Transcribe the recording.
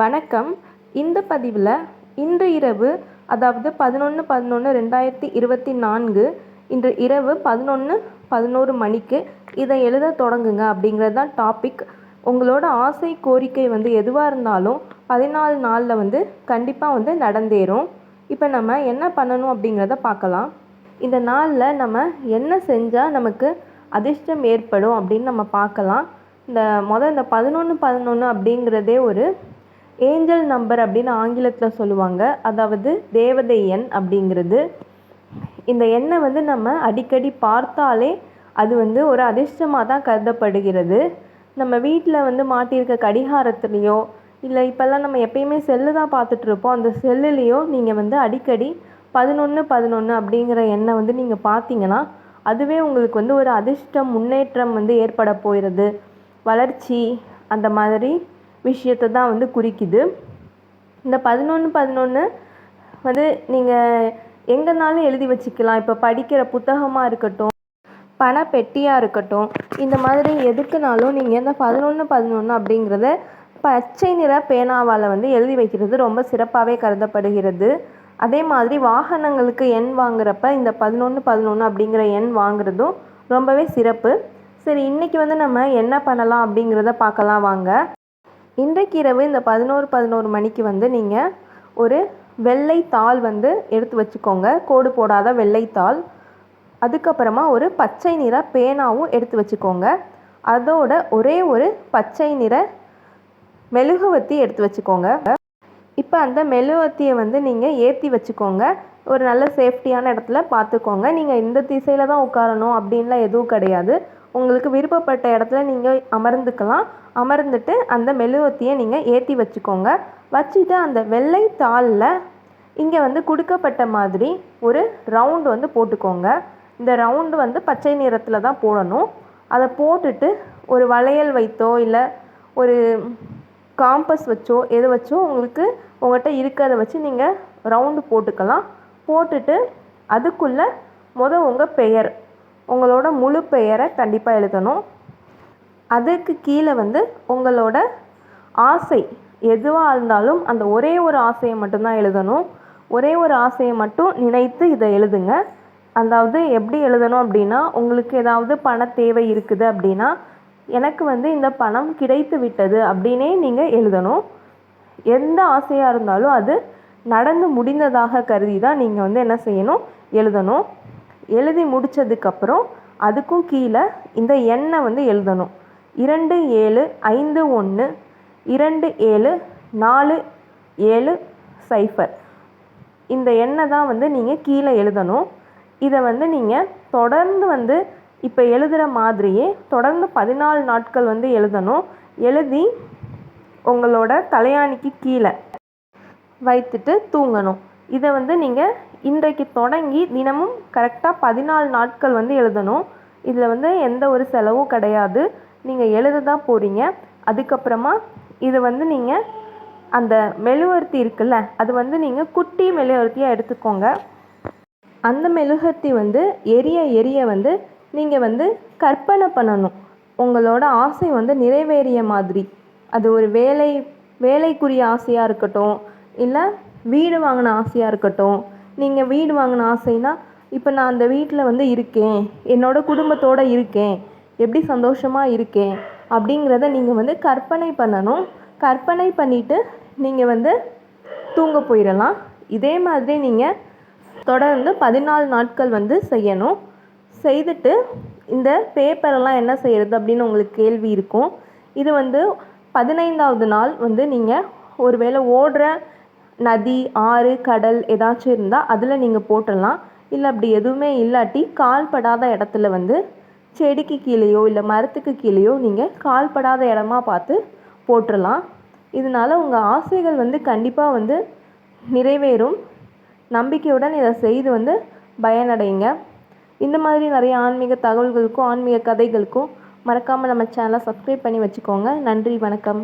வணக்கம். இந்த பதிவில் இன்று இரவு அதாவது பதினொன்று பதினொன்று ரெண்டாயிரத்தி இருபத்தி நான்கு இன்று இரவு பதினொன்று பதினோரு மணிக்கு இதை எழுத தொடங்குங்க அப்படிங்கிறது தான் டாபிக். உங்களோட ஆசை கோரிக்கை வந்து எதுவாக இருந்தாலும் பதினாலு நாளில் வந்து கண்டிப்பாக வந்து நடந்தேறும். இப்போ நம்ம என்ன பண்ணணும் அப்படிங்கிறத பார்க்கலாம். இந்த நாளில் நம்ம என்ன செஞ்சால் நமக்கு அதிர்ஷ்டம் ஏற்படும் அப்படின்னு நம்ம பார்க்கலாம். இந்த மொதல் இந்த பதினொன்று பதினொன்று அப்படிங்கிறதே ஒரு ஏஞ்சல் நம்பர் அப்படின்னு ஆங்கிலத்தில் சொல்லுவாங்க. அதாவது தேவதை எண் அப்படிங்கிறது. இந்த எண்ணை வந்து நம்ம அடிக்கடி பார்த்தாலே அது வந்து ஒரு அதிர்ஷ்டமாக தான் கருதப்படுகிறது. நம்ம வீட்டில் வந்து மாட்டியிருக்க கடிகாரத்துலேயோ இல்லை இப்போல்லாம் நம்ம எப்பயுமே செல்லு தான் பார்த்துட்ருப்போம் அந்த செல்லுலேயோ நீங்கள் வந்து அடிக்கடி பதினொன்று பதினொன்று அப்படிங்கிற எண்ணை வந்து நீங்கள் பார்த்தீங்கன்னா அதுவே உங்களுக்கு வந்து ஒரு அதிர்ஷ்டம் முன்னேற்றம் வந்து ஏற்பட போயிடுது வளர்ச்சி அந்த மாதிரி விஷயத்தை தான் வந்து குறிக்குது. இந்த பதினொன்று பதினொன்று வந்து நீங்கள் எங்கேனாலும் எழுதி வச்சுக்கலாம். இப்போ படிக்கிற புத்தகமாக இருக்கட்டும் பண பெட்டியாக இருக்கட்டும் இந்த மாதிரி எதுக்குனாலும் நீங்கள் இந்த பதினொன்று பதினொன்று அப்படிங்கிறத பச்சை நிற பேனாவால் வந்து எழுதி வைக்கிறது ரொம்ப சிறப்பாகவே கருதப்படுகிறது. அதே மாதிரி வாகனங்களுக்கு எண் வாங்குறப்ப இந்த பதினொன்று பதினொன்று அப்படிங்கிற எண் வாங்குறதும் ரொம்பவே சிறப்பு. சரி இன்றைக்கி வந்து நம்ம என்ன பண்ணலாம் அப்படிங்கிறத பார்க்கலாம் வாங்க. இன்றைக்கு இரவு இந்த பதினோரு பதினோரு மணிக்கு வந்து நீங்கள் ஒரு வெள்ளை தாள் வந்து எடுத்து வச்சுக்கோங்க. கோடு போடாத வெள்ளை தாள். அதுக்கப்புறமா ஒரு பச்சை நிற பேனாவும் எடுத்து வச்சுக்கோங்க. அதோட ஒரே ஒரு பச்சை நிற மெழுகுவத்தி எடுத்து வச்சுக்கோங்க. இப்போ அந்த மெழுகுவத்தியை வந்து நீங்கள் ஏற்றி வச்சுக்கோங்க. ஒரு நல்ல சேஃப்டியான இடத்துல பார்த்துக்கோங்க. நீங்கள் இந்த திசையில் தான் உட்காரணும் அப்படின்லாம் எதுவும் கிடையாது. உங்களுக்கு விருப்பப்பட்ட இடத்துல நீங்கள் அமர்ந்துக்கலாம். அமர்ந்துட்டு அந்த மெழுகுவத்தியை நீங்கள் ஏற்றி வச்சுக்கோங்க. வச்சுட்டு அந்த வெள்ளை தாளில் இங்கே வந்து கொடுக்கப்பட்ட மாதிரி ஒரு ரவுண்டு வந்து போட்டுக்கோங்க. இந்த ரவுண்டு வந்து பச்சை நிறத்தில் தான் போடணும். அதை போட்டுட்டு ஒரு வளையல் வைத்தோ இல்லை ஒரு காம்பஸ் வச்சோ எது வச்சோ உங்களுக்கு உங்கள்கிட்ட இருக்கிறத வச்சு நீங்கள் ரவுண்டு போட்டுக்கலாம். போட்டுட்டு அதுக்குள்ளே மொதல் உங்கள் பெயர். உங்களோட முழு பெயரை கண்டிப்பாக எழுதணும். அதுக்கு கீழே வந்து உங்களோட ஆசை எதுவாக இருந்தாலும் அந்த ஒரே ஒரு ஆசையை மட்டும்தான் எழுதணும். ஒரே ஒரு ஆசையை மட்டும் நினைத்து இதை எழுதுங்க. அதாவது எப்படி எழுதணும் அப்படின்னா உங்களுக்கு ஏதாவது பண தேவை இருக்குது அப்படின்னா எனக்கு வந்து இந்த பணம் கிடைத்து விட்டது அப்படின்னே நீங்கள் எழுதணும். எந்த ஆசையாக இருந்தாலும் அது நடந்து முடிந்ததாக கருதி தான் நீங்கள் வந்து என்ன செய்யணும்? எழுதணும். எழுதி முடித்ததுக்கப்புறம் அதுக்கும் கீழே இந்த எண்ணை வந்து எழுதணும். இரண்டு ஏழு ஐந்து ஒன்று இரண்டு ஏழு நாலு ஏழு சைஃபர். இந்த எண்ணை தான் வந்து நீங்கள் கீழே எழுதணும். இதை வந்து நீங்கள் தொடர்ந்து வந்து இப்போ எழுதுகிற மாதிரியே தொடர்ந்து பதினாலு நாட்கள் வந்து எழுதணும். எழுதி உங்களோட தலையாணிக்கு கீழே வைத்துட்டு தூங்கணும். இதை வந்து நீங்கள் இன்றைக்கு தொடங்கி தினமும் கரெக்டாக பதினாலு நாட்கள் வந்து எழுதணும். இதில் வந்து எந்த ஒரு செலவும் கிடையாது. நீங்கள் எழுத தான் போகிறீங்க அதுக்கப்புறமா இதை வந்து நீங்கள் அந்த மெழுகுவர்த்தி இருக்குல்ல அது வந்து நீங்கள் குட்டி மெழுகுவர்த்தியாக எடுத்துக்கோங்க. அந்த மெழுகுவர்த்தி வந்து எரிய எரிய வந்து நீங்கள் வந்து கற்பனை பண்ணணும். உங்களோட ஆசை வந்து நிறைவேறிய மாதிரி. அது ஒரு வேலை வேலைக்குரிய ஆசையாக இருக்கட்டும் இல்லை வீடு வாங்கின ஆசையாக இருக்கட்டும். நீங்கள் வீடு வாங்கின ஆசைனா இப்போ நான் அந்த வீட்டில் வந்து இருக்கேன். என்னோட குடும்பத்தோடு இருக்கேன். எப்படி சந்தோஷமாக இருக்கேன்? அப்படிங்கிறத நீங்கள் வந்து கற்பனை பண்ணணும். கற்பனை பண்ணிவிட்டு நீங்கள் வந்து தூங்க போயிடலாம். இதே மாதிரி நீங்கள் தொடர்ந்து பதினாலு நாட்கள் வந்து செய்யணும். செய்துட்டு இந்த பேப்பரெல்லாம் என்ன செய்கிறது அப்படின்னு உங்களுக்கு கேள்வி இருக்கும். இது வந்து பதினைந்தாவது நாள் வந்து நீங்கள் ஒருவேளை ஓடுற நதி ஆறு கடல் ஏதாச்சும் இருந்தால் அதில் நீங்கள் போட்டுடலாம். இல்லை அப்படி எதுவுமே இல்லாட்டி கால் படாத இடத்துல வந்து செடிக்கு கீழேயோ இல்லை மரத்துக்கு கீழேயோ நீங்கள் கால் படாத இடமா பார்த்து போட்டுடலாம். இதனால் உங்கள் ஆசைகள் வந்து கண்டிப்பாக வந்து நிறைவேறும். நம்பிக்கையுடன் இதை செய்து வந்து பயனடைங்க. இந்த மாதிரி நிறைய ஆன்மீக தகவல்களுக்கும் ஆன்மீக கதைகளுக்கும் மறக்காமல் நம்ம சேனலை சப்ஸ்கிரைப் பண்ணி வச்சுக்கோங்க. நன்றி வணக்கம்.